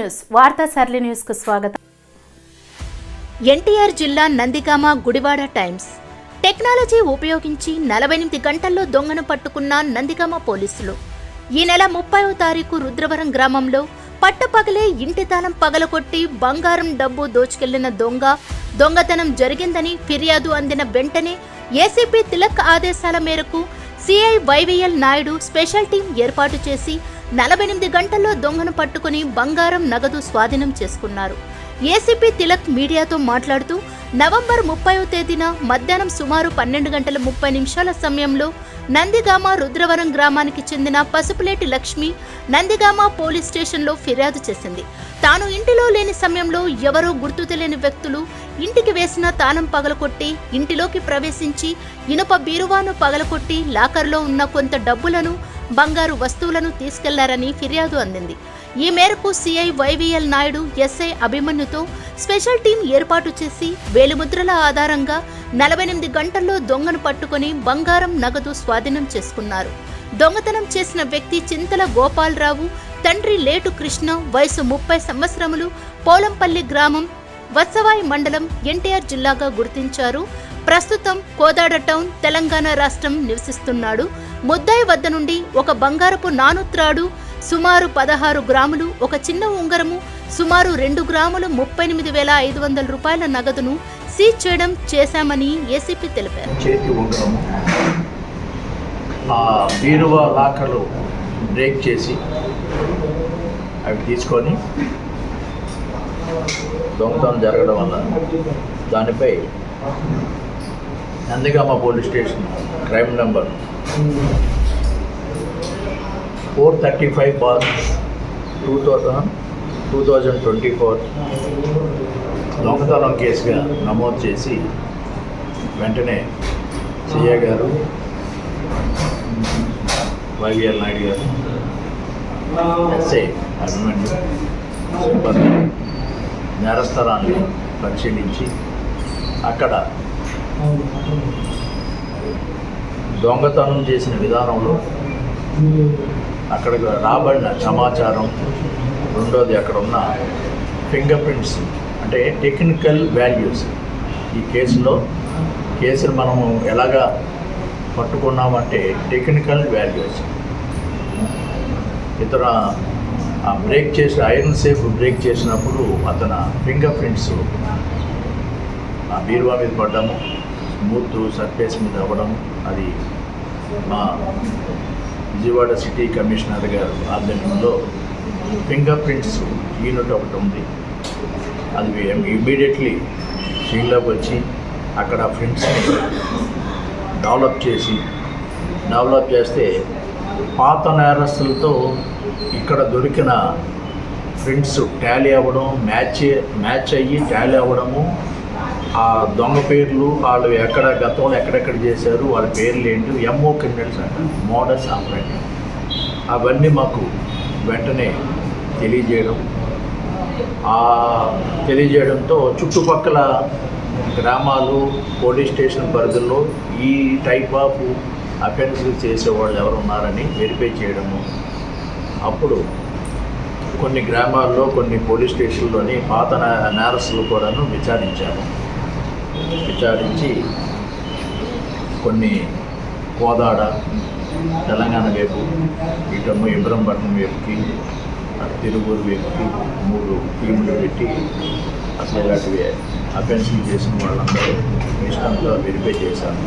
News వార్తా సరళి న్యూస్కు స్వాగతం. ఎన్టీఆర్ జిల్లా నందిగామ గుడివాడ టైమ్స్. టెక్నాలజీ ఉపయోగించి నలభై ఎనిమిది గంటల్లో దొంగను పట్టుకున్న నందిగామ పోలీసులు. ఈ నెల ముప్పైవ తారీఖు రుద్రవరం గ్రామంలో పట్టపగలే ఇంటి తాళం పగలకొట్టి బంగారం డబ్బు దోచుకెళ్ళిన దొంగ దొంగతనం జరిగిందని ఫిర్యాదు అందిన వెంటనే ఏసీపీ తిలక్ ఆదేశాల మేరకు CI Y V L Naidu special team ఏర్పాటు చేసి నలభై ఎనిమిది గంటల్లో దొంగను పట్టుకుని బంగారం నగదు స్వాధీనం చేసుకున్నారు. ఏసీపీ తిలక్ మీడియాతో మాట్లాడుతూ నవంబర్ ముప్పైవ తేదీన మధ్యాహ్నం సుమారు పన్నెండు గంటల ముప్పై నిమిషాల సమయంలో నందిగామ రుద్రవరం గ్రామానికి చెందిన పసుపులేటి లక్ష్మి నందిగామ పోలీస్ స్టేషన్లో ఫిర్యాదు చేసింది. తాను ఇంటిలో లేని సమయంలో ఎవరో గుర్తు తెలియని వ్యక్తులు ఇంటికి వేసిన తాళం పగలకొట్టి ఇంటిలోకి ప్రవేశించి ఇనుప బీరువాను పగలకొట్టి లాకర్లో ఉన్న కొంత డబ్బులను బంగారు వస్తువులను తీసుకెళ్ళారని ఫిర్యాదు అందింది. ఈ మేరకు CI Y V L Naidu SI అభిమన్యుతో special team ఏర్పాటు చేసి వేలిముద్రల ఆధారంగా నలభై ఎనిమిది గంటల్లో దొంగను పట్టుకొని బంగారం నగదు స్వాధీనం చేసుకున్నారు. దొంగతనం చేసిన వ్యక్తి చింతల గోపాలరావు తండ్రి లేటు కృష్ణ వయసు ముప్పై సంవత్సరములు పోలంపల్లి గ్రామం వత్సవాయి మండలం ఎన్టీఆర్ జిల్లాగా గుర్తించారు. ప్రస్తుతం కోదాడ టౌన్ తెలంగాణ రాష్ట్రం నివసిస్తున్నాడు. ముద్దాయి వద్ద నుండి ఒక బంగారపు నానుత్రాడు సుమారు పదహారు గ్రాములు ఒక చిన్న ఉంగరము సుమారు రెండు గ్రాములు ముప్పై ఎనిమిది వేల ఐదు వందల రూపాయల నగదును సీజ్ చేయడం చేశామని ఏసీపీ తెలిపారు. చేతి ఆ బీరువా లాకర్లు బ్రేక్ చేసి అవి తీసుకొని దొంగతనం జరగడం వల్ల దానిపై Nandigama police station crime number. Four thirty five bar two thousand two thousand twenty four. దొంగతనం కేసుగా నమోదు చేసి వెంటనే సిఏ గారు వైవిఎల్ నాయుడు గారు ఎస్ఐ అభిమన్యు సిబ్బంది నేరస్థలాన్ని పరిశీలించి అక్కడ దొంగతనం చేసిన విధానంలో అక్కడికి రాబడిన సమాచారం రెండోది అక్కడ ఉన్న ఫింగర్ ప్రింట్స్ అంటే టెక్నికల్ వాల్యూస్ ఈ కేసులో కేసును మనము ఎలాగా పట్టుకున్నామంటే టెక్నికల్ వాల్యూస్ ఇతర ఆ బ్రేక్ చేసి ఐరన్ సేఫ్ బ్రేక్ చేసినప్పుడు అతని ఫింగర్ ప్రింట్స్ ఆ బీరువా మీద పడ్డము. స్మూత్ సర్ఫేస్ మీద అవ్వడం అది మా విజయవాడ సిటీ కమిషనర్ గారు ఆధ్వర్యంలో ఫింగర్ ప్రింట్స్ యూనిట్ ఒకటి ఉంది. అది ఇమ్మీడియట్లీ ఫీల్డ్లోకి వచ్చి అక్కడ ప్రింట్స్ని డెవలప్ చేసి డెవలప్ చేస్తే పాత నేరస్తులతో ఇక్కడ దొరికిన ప్రింట్స్ టాలీ అవ్వడం మ్యాచ్ మ్యాచ్ అయ్యి టాలీ అవ్వడము ఆ దొంగ పేర్లు వాళ్ళు ఎక్కడ గతంలో ఎక్కడెక్కడ చేశారు వాళ్ళ పేర్లు ఏంటి ఎంఓ క్రిమినల్స్ అంట మోడల్స్ ఆపరేటింగ్ అవన్నీ మాకు వెంటనే తెలియజేయడం. ఆ తెలియజేయడంతో చుట్టుపక్కల గ్రామాలు పోలీస్ స్టేషన్ పరిధిలో ఈ టైప్ ఆఫ్ అఫెన్స్లు చేసేవాళ్ళు ఎవరు ఉన్నారని వెరిఫై చేయడము. అప్పుడు కొన్ని గ్రామాల్లో కొన్ని పోలీస్ స్టేషన్లోని పాత నే- నేరస్తులు కూడాను విచారించాము విచారించి కొన్ని కోదాడ తెలంగాణ వైపు ఇటము ఇబ్రహంపట్నం వైపుకి అటు తిరువూరు వైపుకి మూడు టీములు పెట్టి అసలు ఇలాంటివి అఫెన్స్లు చేసిన వాళ్ళందరూ ఇష్టంతో వెరిఫై చేశాను